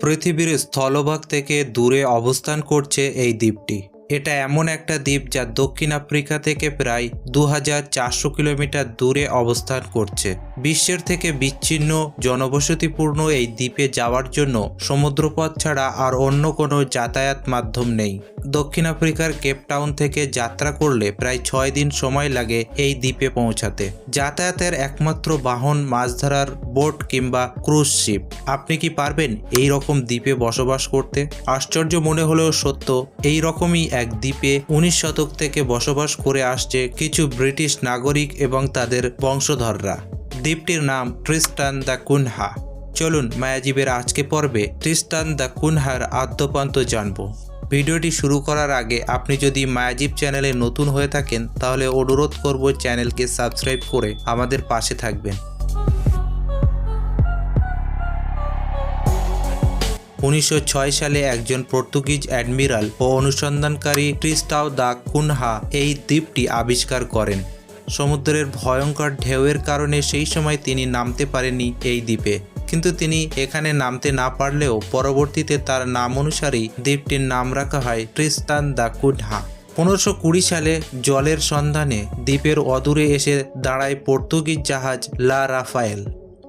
পৃথিবীর স্থলভাগ থেকে দূরে অবস্থান করছে এই দ্বীপটি। এটা এমন একটা দ্বীপ যা দক্ষিণ আফ্রিকা থেকে প্রায় দু হাজার চারশো কিলোমিটার দূরে অবস্থান করছে। বিশ্বের থেকে বিচ্ছিন্ন, জনবসতিপূর্ণ এই দ্বীপে যাওয়ার জন্য সমুদ্রপথ ছাড়া আর অন্য কোনো যাতায়াত মাধ্যম নেই। দক্ষিণ আফ্রিকার কেপটাউন থেকে যাত্রা করলে প্রায় ছয় দিন সময় লাগে এই দ্বীপে পৌঁছাতে। যাতায়াতের একমাত্র বাহন মাছ ধরার বোট কিংবা ক্রুজ শিপ। আপনি কি পারবেন এই রকম দ্বীপে বসবাস করতে? আশ্চর্য মনে হলেও সত্য, এই রকমই এক দ্বীপে উনিশ শতক থেকে বসবাস করে আসছে কিছু ব্রিটিশ নাগরিক এবং তাদের বংশধররা। দ্বীপটির নাম ট্রিস্টান দ্য কুনহা। চলুন মায়াজীবের আজকে পর্বে ট্রিস্টান দ্য কুনহার আদ্যপান্ত জানব। ভিডিওটি শুরু করার আগে আপনি যদি মায়াজীব চ্যানেলে নতুন হয়ে থাকেন, তাহলে অনুরোধ করব চ্যানেলকে সাবস্ক্রাইব করে আমাদের পাশে থাকবেন। উনিশশো ছয় সালে একজন পর্তুগিজ অ্যাডমিরাল ও অনুসন্ধানকারী ট্রিস্টাও দা কুনহা এই দ্বীপটি আবিষ্কার করেন। সমুদ্রের ভয়ঙ্কর ঢেউয়ের কারণে সেই সময় তিনি নামতে পারেননি এই দ্বীপে। কিন্তু তিনি এখানে নামতে না পারলেও পরবর্তীতে তার নাম অনুসারেই দ্বীপটির নাম রাখা হয় ট্রিস্তান দা কুনহা। পনেরোশো কুড়ি সালে জলের সন্ধানে দ্বীপের অদূরে এসে দাঁড়ায় পর্তুগিজ জাহাজ লা রাফায়েল।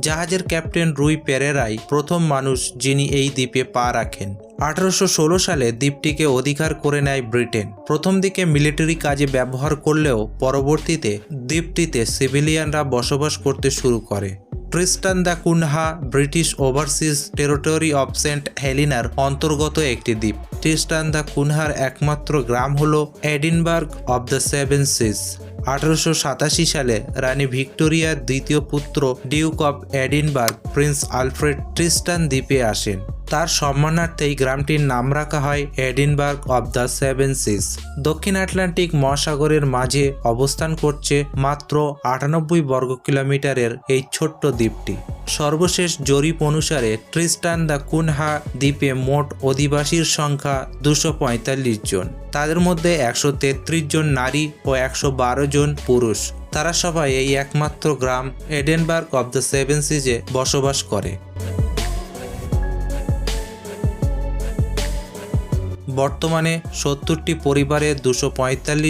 জাহাজের ক্যাপ্টেন রুই পেরেরাই প্রথম মানুষ যিনি এই দ্বীপে পা রাখেন। আঠারোশো ষোলো সালে দ্বীপটিকে অধিকার করে নেয় ব্রিটেন। প্রথম দিকে মিলিটারি কাজে ব্যবহার করলেও পরবর্তীতে দ্বীপটিতে সিভিলিয়ানরা বসবাস করতে শুরু করে। Tristan da Cunha, British overseas territory of Saint হেলিনার অন্তর্গত একটি দ্বীপ। ট্রিস্টান দ্য কুনহার একমাত্র গ্রাম হল Edinburgh of the Seven Seas. আঠারোশো সাতাশি সালে রানী ভিক্টোরিয়ার দ্বিতীয় পুত্র duke of Edinburgh, prince Alfred Tristan দ্বীপে আসেন। তার সম্মানার্থে এই গ্রামটির নাম রাখা হয় Edinburgh of the Seven Seas দক্ষিণ আটলান্টিক মহাসাগরের মাঝে অবস্থান করছে মাত্র আটানব্বই বর্গ কিলোমিটারের এই ছোট্ট দ্বীপটি। সর্বশেষ জরিপ অনুসারে ট্রিস্টান দ্য কুনহা দ্বীপে মোট অধিবাসীর সংখ্যা দুশো জন। তাদের মধ্যে একশো তেত্রিশ জন নারী ও একশো বারো জন পুরুষ। তারা সবাই এই একমাত্র গ্রাম এডেনবার্গ অব দ্য সেভেন সিজে বসবাস করে। বর্তমানে সত্তরটি পরিবারে দুশো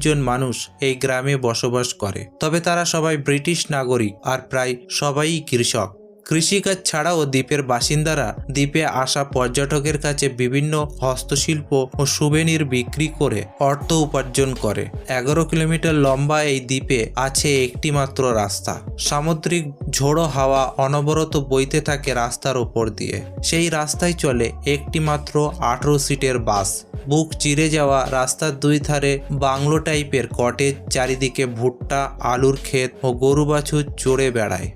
জন মানুষ এই গ্রামে বসবাস করে। তবে তারা সবাই ব্রিটিশ নাগরিক আর প্রায় সবাই কৃষক। কৃষিকাজ ছাড়াও দ্বীপের বাসিন্দারা দ্বীপে আসা পর্যটকের কাছে বিভিন্ন হস্তশিল্প ও সুবেনির বিক্রি করে অর্থ উপার্জন করে। এগারো কিলোমিটার লম্বা এই দ্বীপে আছে একটি মাত্র রাস্তা। সামুদ্রিক ঝোড়ো হাওয়া অনবরত বইতে থাকে রাস্তার ওপর দিয়ে। সেই রাস্তায় চলে একটি মাত্র আঠেরো সিটের বাস। বুক চিরে যাওয়া রাস্তার দুই ধারে বাংলো টাইপের কটেজ, চারিদিকে ভুট্টা, আলুর ক্ষেত ও গরু বাছুর চড়ে বেড়ায়।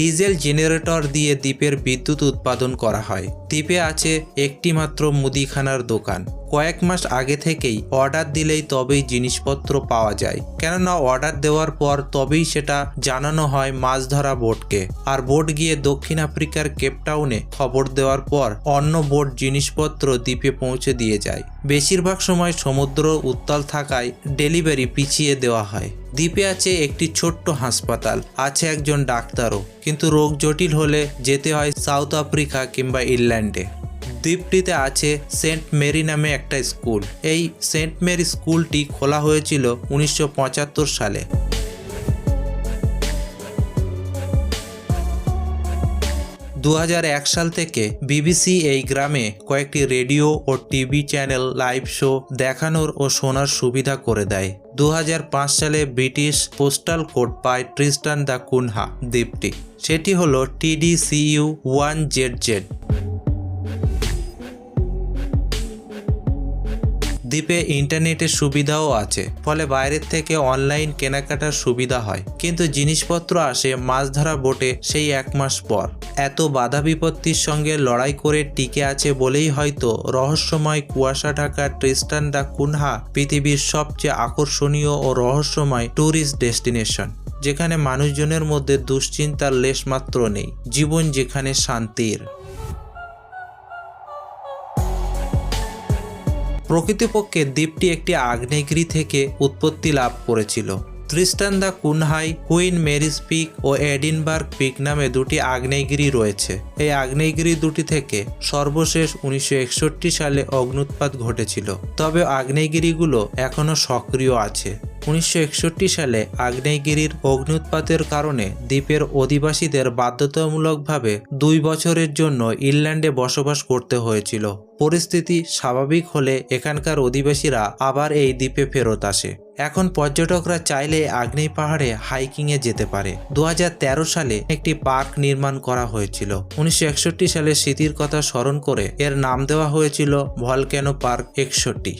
ডিজেল জেনারেটর দিয়ে দ্বীপের বিদ্যুৎ উৎপাদন করা হয়। দ্বীপে আছে একটি মাত্র মুদিখানার দোকান। কয়েক মাস আগে থেকেই অর্ডার দিলেই তবেই জিনিসপত্র পাওয়া যায়। কেননা অর্ডার দেওয়ার পর তবেই সেটা জানানো হয় মাছ ধরা বোটকে আর বোট গিয়ে দক্ষিণ আফ্রিকার কেপটাউনে খবর দেওয়ার পর অন্য বোট জিনিসপত্র দ্বীপে পৌঁছে দিয়ে যায়। বেশিরভাগ সময় সমুদ্র উত্তাল থাকায় ডেলিভারি পিছিয়ে দেওয়া হয়। দ্বীপে আছে একটি ছোট্ট হাসপাতাল, আছে একজন ডাক্তারও। কিন্তু রোগ জটিল হলে যেতে হয় সাউথ আফ্রিকা কিংবা ইংল্যান্ডে। দ্বীপটিতে আছে সেন্ট মেরি নামে একটা স্কুল। এই সেন্ট মেরি স্কুলটি খোলা হয়েছিল উনিশশো পঁচাত্তর সালে। দু হাজার এক সাল থেকে বিবিসি এই গ্রামে কয়েকটি রেডিও ও টিভি চ্যানেল, লাইভ শো দেখানোর ও শোনার সুবিধা করে দেয়। দু হাজার পাঁচ সালে ব্রিটিশ পোস্টাল কোড পায় ট্রিস্টান দ্য কুনহা দ্বীপটি। সেটি হলো টিডিসিইউ ওয়ান জেড জেড। দ্বীপে ইন্টারনেটের সুবিধাও আছে, ফলে বাইরের থেকে অনলাইন কেনাকাটার সুবিধা হয়। কিন্তু জিনিসপত্র আসে মাছ ধরা বোটে সেই এক মাস পর। এত বাধা বিপত্তির সঙ্গে লড়াই করে টিকে আছে বলেই হয়তো রহস্যময় কুয়াশা ঢাকা ট্রিস্টান দা কুনহা পৃথিবীর সবচেয়ে আকর্ষণীয় ও রহস্যময় ট্যুরিস্ট ডেস্টিনেশন, যেখানে মানুষজনের মধ্যে দুশ্চিন্তার লেশমাত্র নেই, জীবন যেখানে শান্তির। প্রকৃতপক্ষে দ্বীপটি একটি আগ্নেয়গিরি থেকে উৎপত্তি লাভ করেছিল। ত্রিস্টান দ্য কুনহাই, কুইন মেরিস পিক ও এডিনবার্গ পিক নামে দুটি আগ্নেয়গিরি রয়েছে। এই আগ্নেয়গিরি দুটি থেকে সর্বশেষ উনিশশো একষট্টি সালে অগ্নুৎপাত ঘটেছিল। তবে আগ্নেয়গিরিগুলো এখনও সক্রিয় আছে। উনিশশো একষট্টি সালে আগ্নেয়গিরির অগ্নুৎপাতের কারণে দ্বীপের অধিবাসীদের বাধ্যতামূলকভাবে দুই বছরের জন্য ইংল্যান্ডে বসবাস করতে হয়েছিল। পরিস্থিতি স্বাভাবিক হলে এখানকার অধিবাসীরা আবার এই দ্বীপে ফেরত আসে। এখন পর্যটকরা চাইলে আগ্নেয় পাহাড়ে হাইকিংয়ে যেতে পারে। দু হাজার তেরো সালে একটি পার্ক নির্মাণ করা হয়েছিল। উনিশশো একষট্টি সালে স্মৃতির কথা স্মরণ করে এর নাম দেওয়া হয়েছিল ভলক্যানো পার্ক একষট্টি।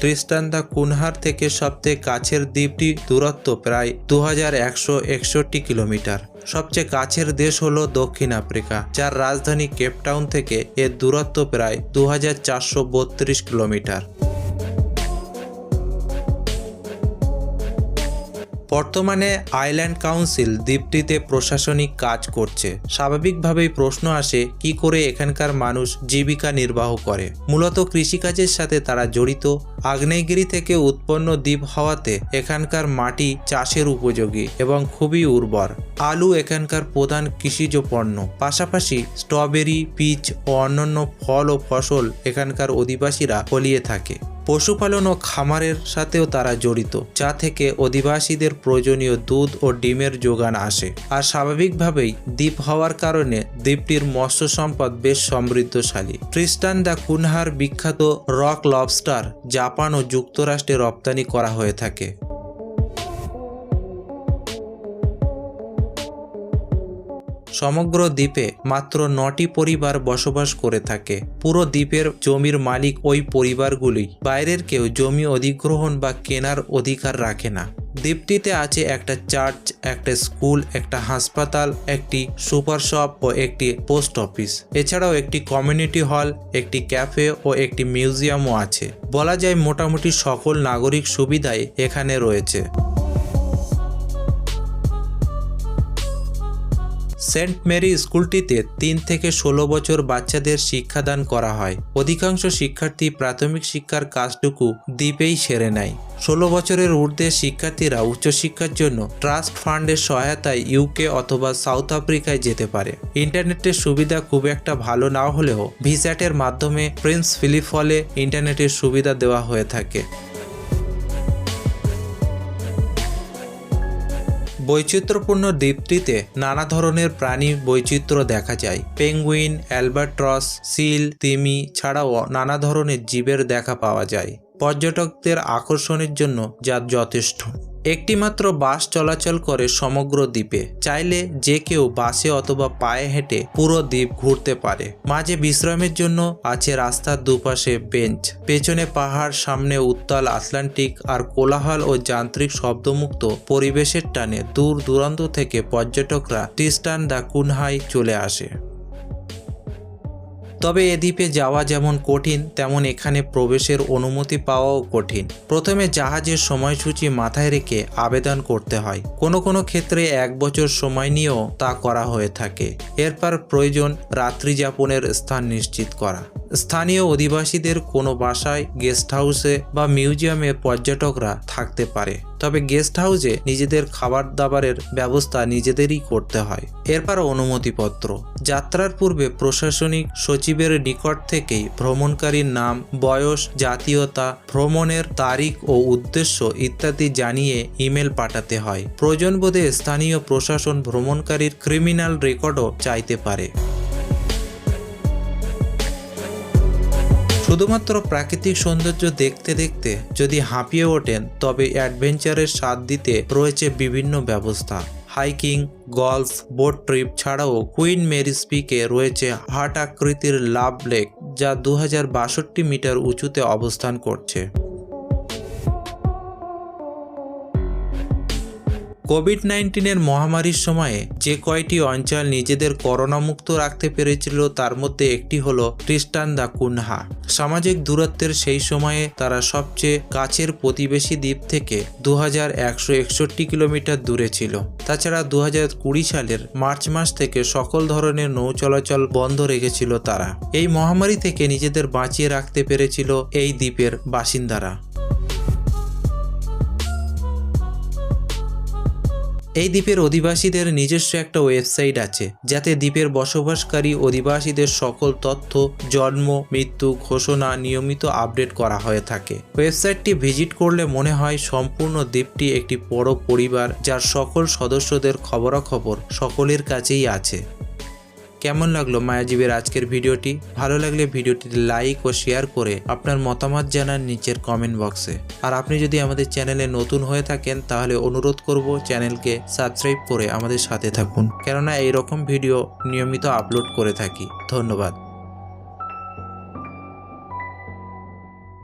ট্রিস্টান দা কুনহার থেকে সবচেয়ে কাছের দ্বীপটি দূরত্ব প্রায় দু হাজার একশো একষট্টি কিলোমিটার। সবচেয়ে কাছের দেশ হলো দক্ষিণ আফ্রিকা, যার রাজধানী কেপটাউন থেকে এর দূরত্ব প্রায় দু হাজার চারশো বত্রিশ কিলোমিটার। বর্তমানে আইল্যান্ড কাউন্সিল দ্বীপটিতে প্রশাসনিক কাজ করছে। স্বাভাবিকভাবেই প্রশ্ন আসে, কি করে এখানকার মানুষ জীবিকা নির্বাহ করে? মূলত কৃষিকাজের সাথে তারা জড়িত। আগ্নেয়গিরি থেকে উৎপন্ন দ্বীপ হওয়াতে এখানকার মাটি চাষের উপযোগী এবং খুবই উর্বর। আলু এখানকার প্রধান কৃষিজ পণ্য পাশাপাশি স্ট্রবেরি, পিচ ও অন্যান্য ফল ও ফসল এখানকার অধিবাসীরা ফলিয়ে থাকে। পশুপালন ও খামারের সাথেও তারা জড়িত, যা থেকে অধিবাসীদের প্রয়োজনীয় দুধ ও ডিমের যোগান আসে। আর স্বাভাবিকভাবেই দ্বীপ হওয়ার কারণে দ্বীপটির মৎস্য সম্পদ বেশ সমৃদ্ধশালী। খ্রিস্টান দ্য কুনহার বিখ্যাত রক লবস্টার জাপান ও যুক্তরাষ্ট্রে রপ্তানি করা হয়ে থাকে। সমগ্র দ্বীপে মাত্র নটি পরিবার বসবাস করে থাকে। পুরো দ্বীপের জমির মালিক ওই পরিবারগুলি। বাইরের কেউ জমি অধিগ্রহণ বা কেনার অধিকার রাখে না। দ্বীপটিতে আছে একটা চার্চ, একটা স্কুল, একটা হাসপাতাল, একটি সুপার শপ ও একটি পোস্ট অফিস। এছাড়াও একটি কমিউনিটি হল, একটি ক্যাফে ও একটি মিউজিয়ামও আছে। বলা যায় মোটামুটি সকল নাগরিক সুবিধাই এখানে রয়েছে। সেন্ট মেরি স্কুলটিতে তিন থেকে ষোলো বছর বাচ্চাদের শিক্ষাদান করা হয়। অধিকাংশ শিক্ষার্থী প্রাথমিক শিক্ষার কাজটুকু দ্বীপেই সেরে নেয়। ষোলো বছরের ঊর্ধ্বে শিক্ষার্থীরা উচ্চশিক্ষার জন্য ট্রাস্ট ফান্ডের সহায়তায় ইউকে অথবা সাউথ আফ্রিকায় যেতে পারে। ইন্টারনেটের সুবিধা খুব একটা ভালো না হলেও ভিস্যাটের মাধ্যমে প্রিন্স ফিলিপ হলে ইন্টারনেটের সুবিধা দেওয়া হয়ে থাকে। বৈচিত্র্যপূর্ণ দ্বীপটিতে নানা ধরনের প্রাণী বৈচিত্র্য দেখা যায়। পেঙ্গুইন, অ্যালবাট্রস, সিল, তিমি ছাড়াও নানা ধরনের জীবের দেখা পাওয়া যায়। পর্যটকদের আকর্ষণের জন্য যা যথেষ্ট। একটি মাত্র বাস চলাচল করে সমগ্র দ্বীপে। চাইলে যে কেউ বাসে অথবা পায়ে হেঁটে পুরো দ্বীপ ঘুরতে পারে। মাঝে বিশ্রামের জন্য আছে রাস্তার দুপাশে বেঞ্চ। পেছনে পাহাড়, সামনে উত্তাল আটলান্টিক আর কোলাহল ও যান্ত্রিক শব্দমুক্ত পরিবেশের টানে দূর দূরান্ত থেকে পর্যটকরা টিস্টান দা কুনহাই চলে আসে। তবে এ দ্বীপে যাওয়া যেমন কঠিন, তেমন এখানে প্রবেশের অনুমতি পাওয়াও কঠিন। প্রথমে জাহাজের সময়সূচি মাথায় রেখে আবেদন করতে হয়। কোনো কোনো ক্ষেত্রে এক বছর সময় নিয়েও তা করা হয়ে থাকে। এরপর প্রয়োজন রাত্রি যাপনের স্থান নিশ্চিত করা। স্থানীয় অধিবাসীদের কোনো বাসায় গেস্ট হাউসে বা মিউজিয়ামে পর্যটকরা থাকতে পারে। তবে গেস্ট হাউসে নিজেদের খাবার দাবারের ব্যবস্থা নিজেদেরই করতে হয়। এরপর অনুমতিপত্র। যাত্রার পূর্বে প্রশাসনিক সচিবের নিকট থেকেই ভ্রমণকারীর নাম, বয়স, জাতীয়তা, ভ্রমণের তারিখ ও উদ্দেশ্য ইত্যাদি জানিয়ে ইমেল পাঠাতে হয়। প্রয়োজন বোধে স্থানীয় প্রশাসন ভ্রমণকারীর ক্রিমিনাল রেকর্ডও চাইতে পারে। শুধুমাত্র প্রাকৃতিক সৌন্দর্য দেখতে দেখতে যদি হাঁপিয়ে ওঠেন, তবে অ্যাডভেঞ্চারের স্বাদ দিতে রয়েছে বিভিন্ন ব্যবস্থা। হাইকিং, গলফ, বোট ট্রিপ ছাড়াও কুইন মেরিস পিকে রয়েছে হাট আকৃতির লাভ লেক, যা দু হাজার বাষট্টি মিটার উঁচুতে অবস্থান করছে। কোভিড নাইন্টিনের মহামারীর সময়ে যে কয়টি অঞ্চল নিজেদের করোনামুক্ত রাখতে পেরেছিল, তার মধ্যে একটি হল খ্রিস্টান দা কুনহা। সামাজিক দূরত্বের সেই সময়ে তারা সবচেয়ে কাছের প্রতিবেশী দ্বীপ থেকে দু হাজার একশো একষট্টি কিলোমিটার দূরে ছিল। তাছাড়া দু সালের মার্চ মাস থেকে সকল ধরনের নৌ চলাচল বন্ধ রেখেছিল তারা। এই মহামারী থেকে নিজেদের বাঁচিয়ে রাখতে পেরেছিল এই দ্বীপের বাসিন্দারা। এই দ্বীপের অধিবাসীদের নিজস্ব একটা ওয়েবসাইট আছে, যাতে দ্বীপের বসবাসকারী অধিবাসীদের সকল তথ্য, জন্ম, মৃত্যু ঘোষণা নিয়মিত আপডেট করা হয়ে থাকে। ওয়েবসাইটটি ভিজিট করলে মনে হয় সম্পূর্ণ দ্বীপটি একটি বড় পরিবার, যার সকল সদস্যদের খবরাখবর সকলের কাছেই আছে। কেমন লাগল মায়াজীবের আজকের ভিডিওটি? ভালো লাগলে ভিডিওটিতে লাইক ও শেয়ার করে আপনার মতামত জানান নিচের কমেন্ট বক্সে আর আপনি যদি আমাদের চ্যানেলে নতুন হয়ে থাকেন, তাহলে অনুরোধ করব চ্যানেলকে সাবস্ক্রাইব করে আমাদের সাথে থাকুন। কেননা এই রকম ভিডিও নিয়মিত আপলোড করে থাকি। ধন্যবাদ।